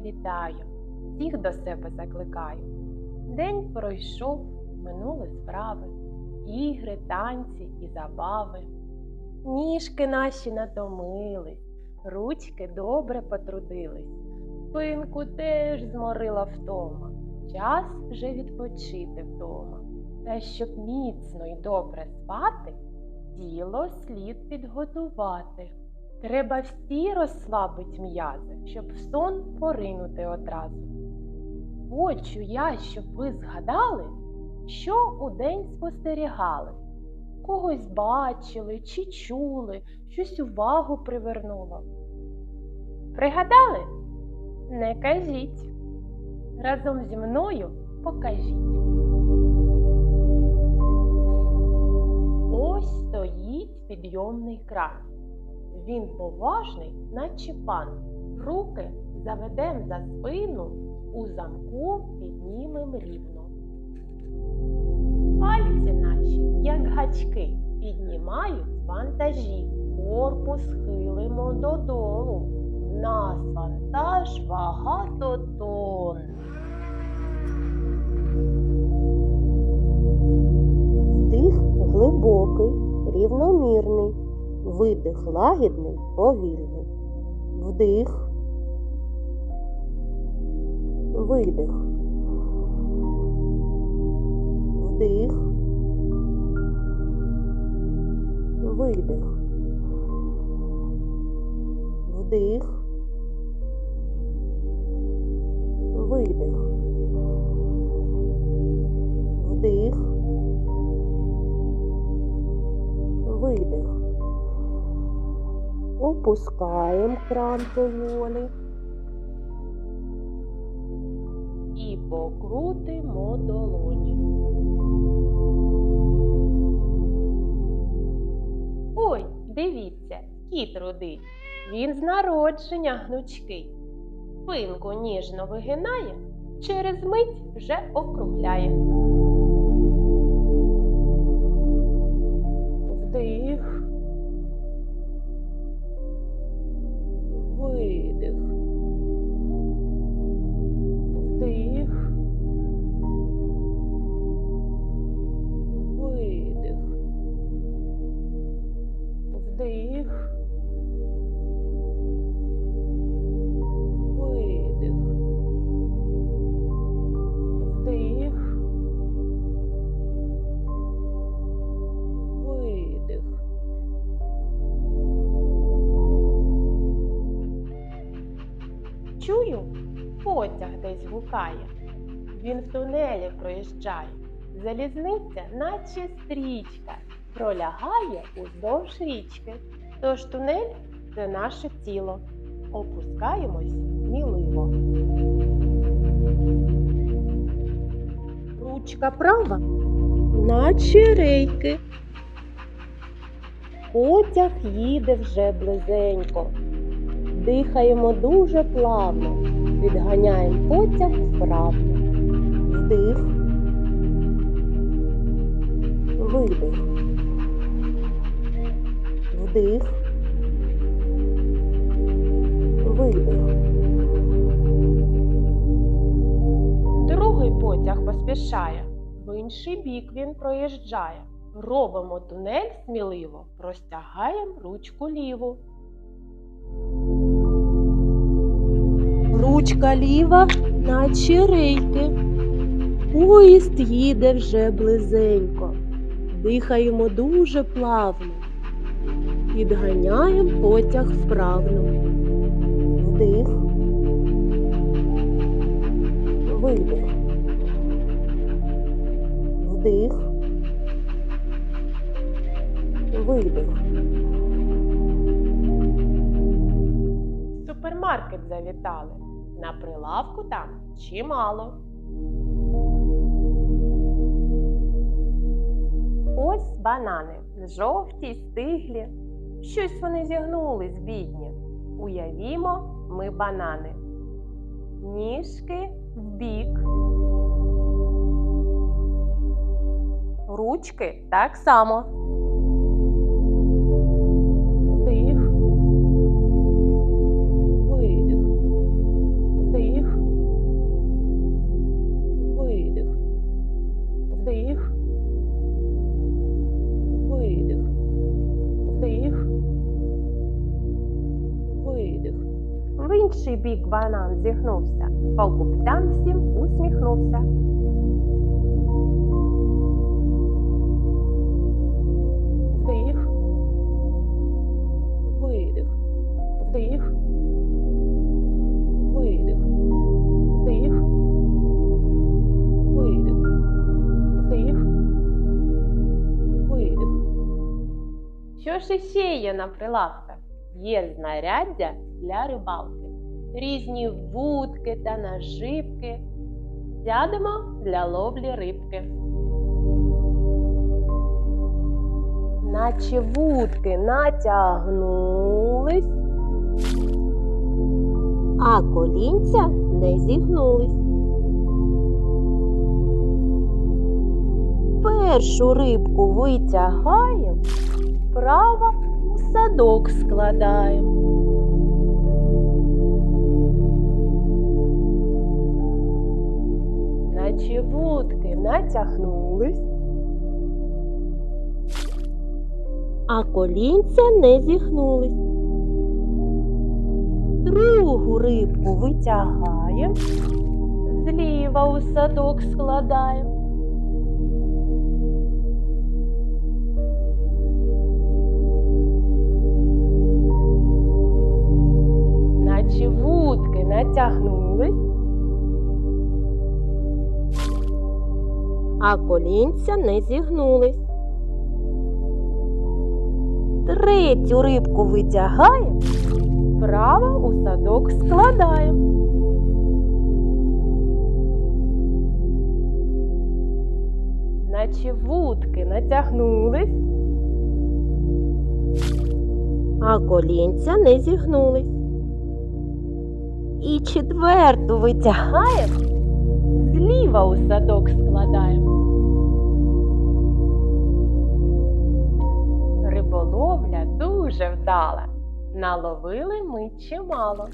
вітаю, всіх до себе закликаю. День пройшов, минули справи, ігри, танці і забави. Ніжки наші натомились, ручки добре потрудились, спинку теж зморила втома, час вже відпочити вдома. Та щоб міцно й добре спати, тіло слід підготувати. Треба всі розслабить м'язи, щоб в сон поринути одразу. Хочу я, щоб ви згадали, що удень спостерігали. Когось бачили чи чули, щось увагу привернуло. Пригадали? Не кажіть. Разом зі мною покажіть. Ось стоїть підйомний кран. Він поважний, наче пан. Руки заведем за спину, у замку піднімем рівно. Пальці наші, як гачки, піднімають вантажі. Корпус хилимо додолу. Нас вантаж багато тонн. Видих лагідний, повільний. Вдих, видих. Вдих, видих. Вдих, Опускаємо кран поволі. І покрутимо долоні. Ой, дивіться, кіт рудий. Він з народження гнучкий. Спинку ніжно вигинає, через мить вже округляє. Потяг десь гукає. Він в тунелі проїжджає. Залізниця, наче стрічка, пролягає уздовж річки. Тож тунель це наше тіло. Опускаємось сміливо. Ручка права, наче рейки. Потяг їде вже близенько. Дихаємо дуже плавно, відганяємо потяг вправно. Вдих, видих. Вдих, видих. Другий потяг поспішає, в інший бік він проїжджає. Робимо тунель сміливо, простягаємо ручку ліву. Ручка ліва, наче рейки. Поїзд їде вже близенько. Дихаємо дуже плавно. Підганяємо потяг вправно. Вдих. Видих. Вдих. Видих. Супермаркет завітали. На прилавку там чимало. Ось банани, жовті, стиглі. Щось вони зігнулись, бідні. Уявімо, ми банани. Ніжки вбік. Ручки так само. Банан зігнувся, покупцям всім усміхнувся. Вдих, видих, вдих, видих, вдих, видих, вдих. видих. Що ж іще є на прилавках? Є знаряддя для рибалки, різні вудки та наживки. Сядемо для ловлі рибки. Наче вудки натягнулись, А колінця не зігнулись. Першу рибку витягаємо, вправо у садок складаємо. Наче вудки натягнулись, а колінця не зігнулись. Другу рибку витягаємо, зліва у садок складаємо. А колінця не зігнулись. Третю рибку витягаємо, вправо у садок складаємо. Наче вудки натягнулись, а колінця не зігнулись. І четверту витягаємо, зліва у садок складаємо. Риболовля дуже вдала. Наловили ми чимало.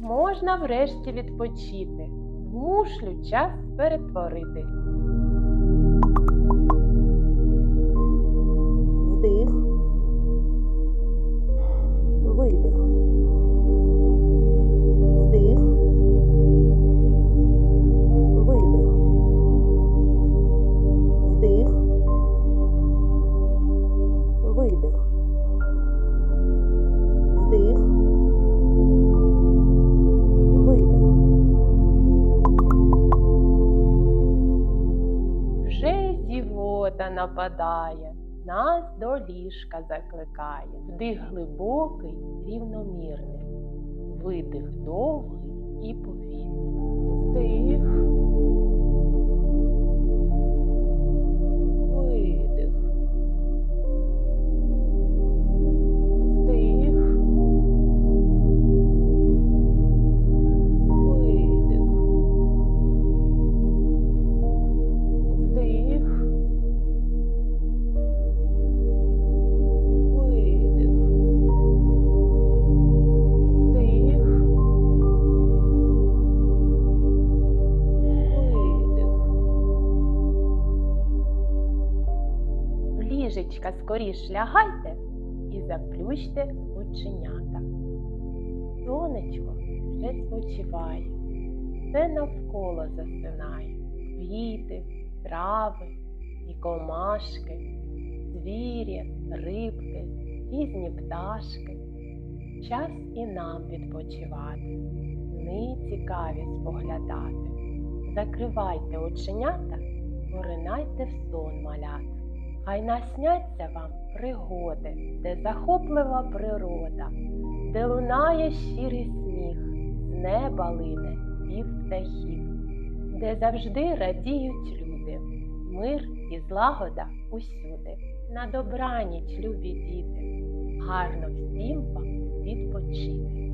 Можна врешті відпочити, в мушлю час перетворити. Нападає, нас до ліжка закликає. Вдих глибокий, рівномірний, видих довгий і повільний. Скоріш лягайте і заплющте оченята. Сонечко вже спочиває, все навколо засинає. Квіти, трави і комашки, звірі, рибки, різні пташки. Час і нам відпочивати, сни цікаві споглядати. Закривайте оченята, поринайте в сон малята. Хай насняться вам пригоди, де захоплива природа, де лунає щирий сміх, з неба лине пів птахів, де завжди радіють люди, мир і злагода усюди. На добраніч, любі діти, гарно всім вам відпочити.